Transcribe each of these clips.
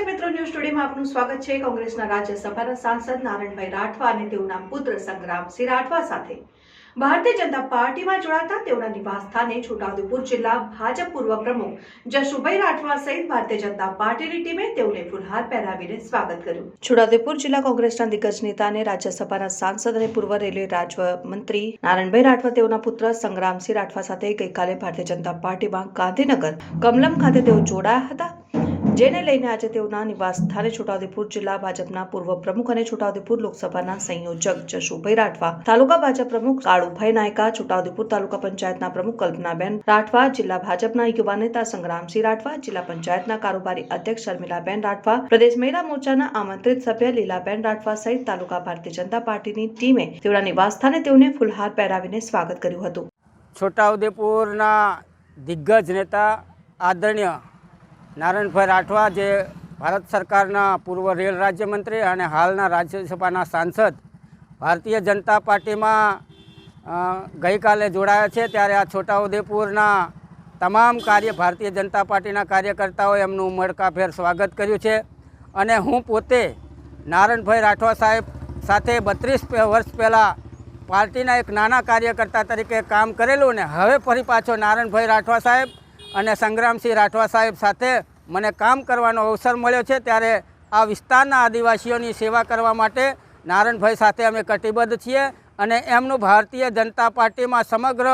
દર્શક મિત્રો ન્યૂઝ સ્ટુડિયોમાં આપનું સ્વાગત છે કોંગ્રેસના રાજ્યસભાના સાંસદ નારણભાઈ રાઠવા અને તેઓના પુત્ર સંગ્રામસિંહ રાઠવા સાથે. ભારતીય જનતા પાર્ટીમાં જોડાતા તેઓના નિવાસ સ્થાને છોટાઉદેપુર જિલ્લા ભાજપ પૂર્વ પ્રમુખ જશુભાઈ રાઠવા સહિત ભારતીય જનતા પાર્ટીની ટીમે તેઓને ફુલહાર પહેરાવીને સ્વાગત કર્યું. છોટાઉદેપુર જિલ્લા કોંગ્રેસના દિગ્ગજ નેતા અને રાજ્યસભાના સાંસદ અને પૂર્વ રેલવે રાજ્યમંત્રી નારણભાઈ રાઠવા તેઓના પુત્ર સંગ્રામસિંહ રાઠવા સાથે ગઈકાલે ભારતીય જનતા પાર્ટીમાં ગાંધીનગર કમલમ ખાતે તેઓ જોડાયા હતા. જેને લઈને આજે તેઓના નિવાસ સ્થાને છોટાઉદેપુર જિલ્લા ભાજપના પૂર્વ પ્રમુખ અને છોટાઉદેપુર લોકસભાના સંયોજક જશુભાઈ રાઠવા, તાલુકા ભાજપ પ્રમુખ કાળુભાઈ નાયકા, છોટાઉદેપુર તાલુકા પંચાયતના પ્રમુખ કલ્પનાબેન રાઠવા, જિલ્લા ભાજપના યુવા નેતા સંગ્રામસિંહ રાઠવા, જિલ્લા પંચાયતના કારોબારી અધ્યક્ષ શર્મિલાબેન રાઠવા, પ્રદેશ મહિલા મોરચાના આમંત્રિત સભ્ય લીલાબેન રાઠવા સહિત તાલુકા ભારતીય જનતા પાર્ટીની ટીમે તેઓના નિવાસ સ્થાને તેઓને ફૂલહાર પહેરાવીને સ્વાગત કર્યું હતું. છોટાઉદેપુરના દિગ્ગજ નેતા, આદરણીય નારાયણભાઈ રાઠવા જે ભારત સરકારના પૂર્વ રેલ રાજ્યમંત્રી અને હાલના રાજ્યસભાના સાંસદ ભારતીય જનતા પાર્ટીમાં ગઈકાલે જોડાયા છે. ત્યારે આ છોટાઉદેપુરના તમામ કાર્ય ભારતીય જનતા પાર્ટીના કાર્યકર્તાઓએ એમનું ઉમળકાભેર સ્વાગત કર્યું છે. અને હું પોતે નારણભાઈ રાઠવા સાહેબ સાથે બત્રીસ વર્ષ પહેલાં પાર્ટીના એક નાના કાર્યકર્તા તરીકે કામ કરેલું ને હવે ફરી પાછો નારણભાઈ રાઠવા સાહેબ અને સંગ્રામસિંહ રાઠવા સાહેબ સાથે મને કામ કરવાનો અવસર મળ્યો છે ત્યારે આ વિસ્તારના આદિવાસીઓની સેવા કરવા માટે નારણભાઈ સાથે અમે કટિબદ્ધ છીએ અને એમનું ભારતીય જનતા પાર્ટીમાં સમગ્ર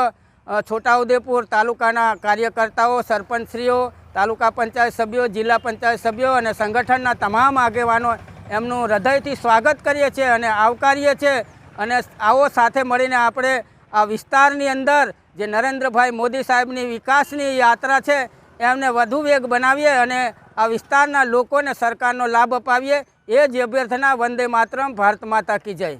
છોટાઉદેપુર તાલુકાના કાર્યકર્તાઓ, સરપંચશ્રીઓ, તાલુકા પંચાયત સભ્યો, જિલ્લા પંચાયત સભ્યો અને સંગઠનના તમામ આગેવાનો એમનું હૃદયથી સ્વાગત કરીએ છીએ અને આવકારીએ છીએ અને આવો સાથે મળીને આપણે આ વિસ્તારની અંદર જે નરેન્દ્રભાઈ મોદી સાહેબની વિકાસની યાત્રા છે, એમને વધુ વેગ બનાવીએ અને આ વિસ્તારના લોકોને સરકારનો લાભ અપાવીએ. એ જ અભ્યર્થના વંદે માતરમ, ભારત માતા કી જય.